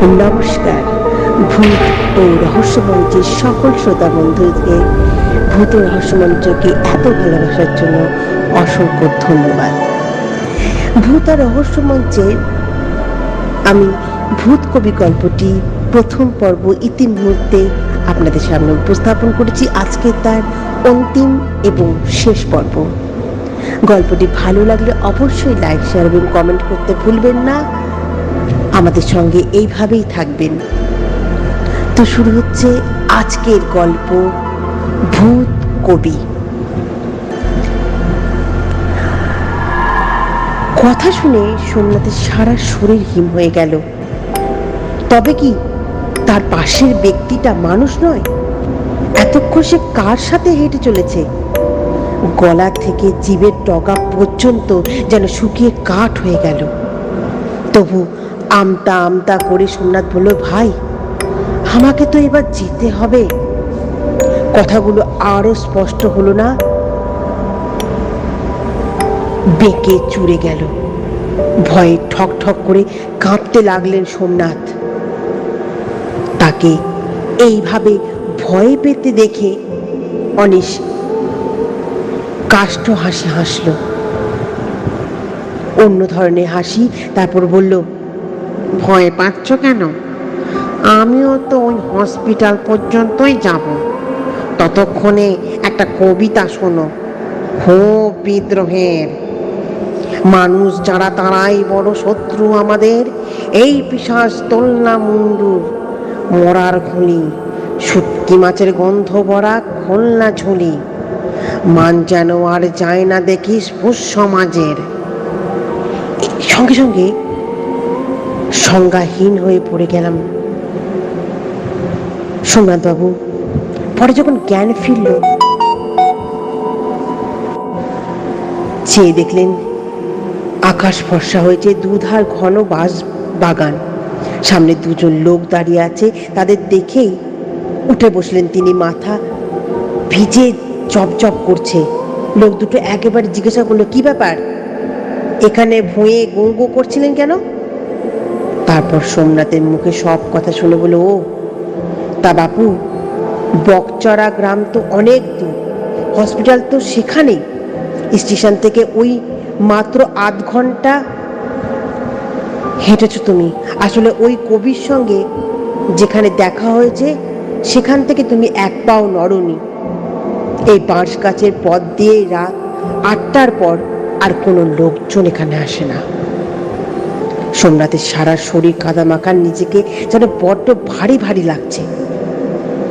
নমস্কার। ভূত ও রহস্যমঞ্চের সকল শ্রোতা বন্ধুকে ভূত রহস্যমঞ্চকে এত ভালোবাসার জন্য অসংখ্য ধন্যবাদ। ভূত আর রহস্যমঞ্চের আমি ভূত কবি গল্পটি প্রথম পর্ব ইতিমধ্যে আপনাদের সামনে উপস্থাপন করেছি। আজকে তার অন্তিম এবং শেষ পর্ব। গল্পটি ভালো লাগলে অবশ্যই লাইক, শেয়ার এবং কমেন্ট করতে ভুলবেন না। আমাদের সঙ্গে এইভাবেই থাকবেন। তো শুরু হচ্ছে আজকের গল্প, ভূত কবি। কথা শুনে সোমনাথের সারা শরীর হিম হয়ে গেল। তবে কি তার পাশের ব্যক্তিটা মানুষ নয়? এতক্ষণ সে কার সাথে হেঁটে চলেছে? গলা থেকে জীবের ডগা পর্যন্ত যেন শুকিয়ে কাঠ হয়ে গেল। তবু আমতা আমতা করে সোমনাথ বলল, ভাই, আমাকে তো এবার যেতে হবে। কথাগুলো আরও স্পষ্ট হলো না। বেঁকে চুরে গেল। ভয়ে ঠক ঠক করে কাঁপতে লাগলেন সোমনাথ। তাকে এইভাবে ভয় পেতে দেখে অনিশ কাষ্ঠ হাসি হাসল। অন্য ধরনের হাসি, তারপর বলল ভয় পাচ্ছ কেন? আমিও তো ওই হসপিটাল পর্যন্তই যাব। ততক্ষণে একটা কবিতা শোনো। খুব বিদ্রোহের। মানুষ যারা তারাই বড় শত্রু আমাদের, এই পিসাস তোলনা মুন্ডুর মরার খুলি শুটকি মাছের গন্ধ ভরা খোলনা ঝুলি। মান যেন আর যায় না দেখিস সমাজের সঙ্গে সঙ্গে সংজ্ঞাহীন হয়ে পড়ে গেলাম। সোমনাথ বাবু পরে যখন জ্ঞান ফিরল, চেয়ে দেখলেন আকাশ ফর্সা হয়েছে, দুধার ঘন বাস বাগান। সামনে দুজন লোক দাঁড়িয়ে আছে, তাদের দেখেই উঠে বসলেন তিনি, মাথা ভিজে চপচপ করছে। লোক দুটো একেবারে জিজ্ঞাসা করল, কি ব্যাপার? এখানে ভুঁয়ে গঙ্গো করছিলেন কেন? তারপর সোমনাথের মুখে সব কথা শুনে বলে, ও, তা বাপু, বকচড়া গ্রাম তো অনেক দূর। হসপিটাল তো সেখানেই। স্টেশন থেকে ওই মাত্র আধ ঘণ্টা হেঁটেছ তুমি। আসলে ওই কবির সঙ্গে যেখানে দেখা হয়েছে, সেখান থেকে তুমি এক পাও নড়নি। এই বাঁশ গাছের পথ দিয়ে রাত আটটার পর আর কোনো লোকজন এখানে আসে না। সোমনাথের সারা শরীর কাদা মাখার নিজেকে যেন বড্ড ভারী ভারী লাগছে।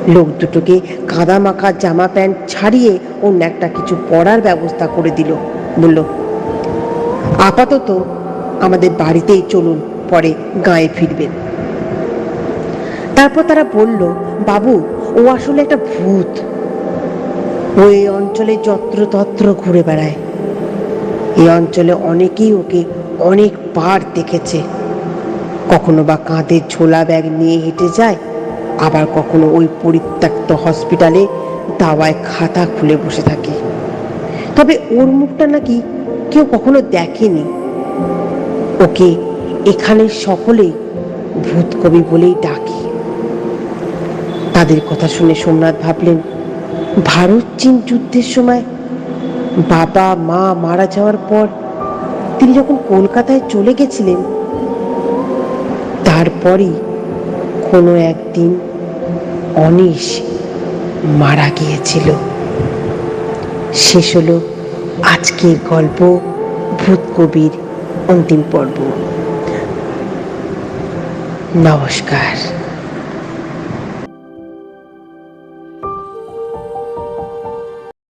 লোক দুটোকে কাদা মাখা জামা প্যান্ট ছাড়িয়ে অন্য একটা কিছু পরার ব্যবস্থা করে দিল। বলল, আপাতত আমাদের বাড়িতেই চলুন, পরে গায়ে ফিরবেন। তারপর তারা বলল, বাবু, ও আসলে একটা ভূত। ওই অঞ্চলে যত্রতত্র ঘুরে বেড়ায়। এই অঞ্চলে অনেকেই ওকে অনেকবার দেখেছে। কখনো বা কাঁধে ঝোলা ব্যাগ নিয়ে হেঁটে যায়, আবার কখনো ওই পরিত্যক্ত হসপিটালে দাওয়ায় খাতা খুলে বসে থাকে। তবে ওর মুখটা নাকি কেউ কখনো দেখেনি। ওকে এখানে সকলেই ভূত কবি বলেই ডাকে। তাদের কথা শুনে সোমনাথ ভাবলেন, ভারত চীন যুদ্ধের সময় বাবা মা মারা যাওয়ার পর তিনি যখন কলকাতায় চলে গেছিলেন, তারপরই কোনো একদিন অনিশ মারা গিয়েছিল। শেষ হলো আজকের গল্প ভূত কবির অন্তিম পর্ব। নমস্কার।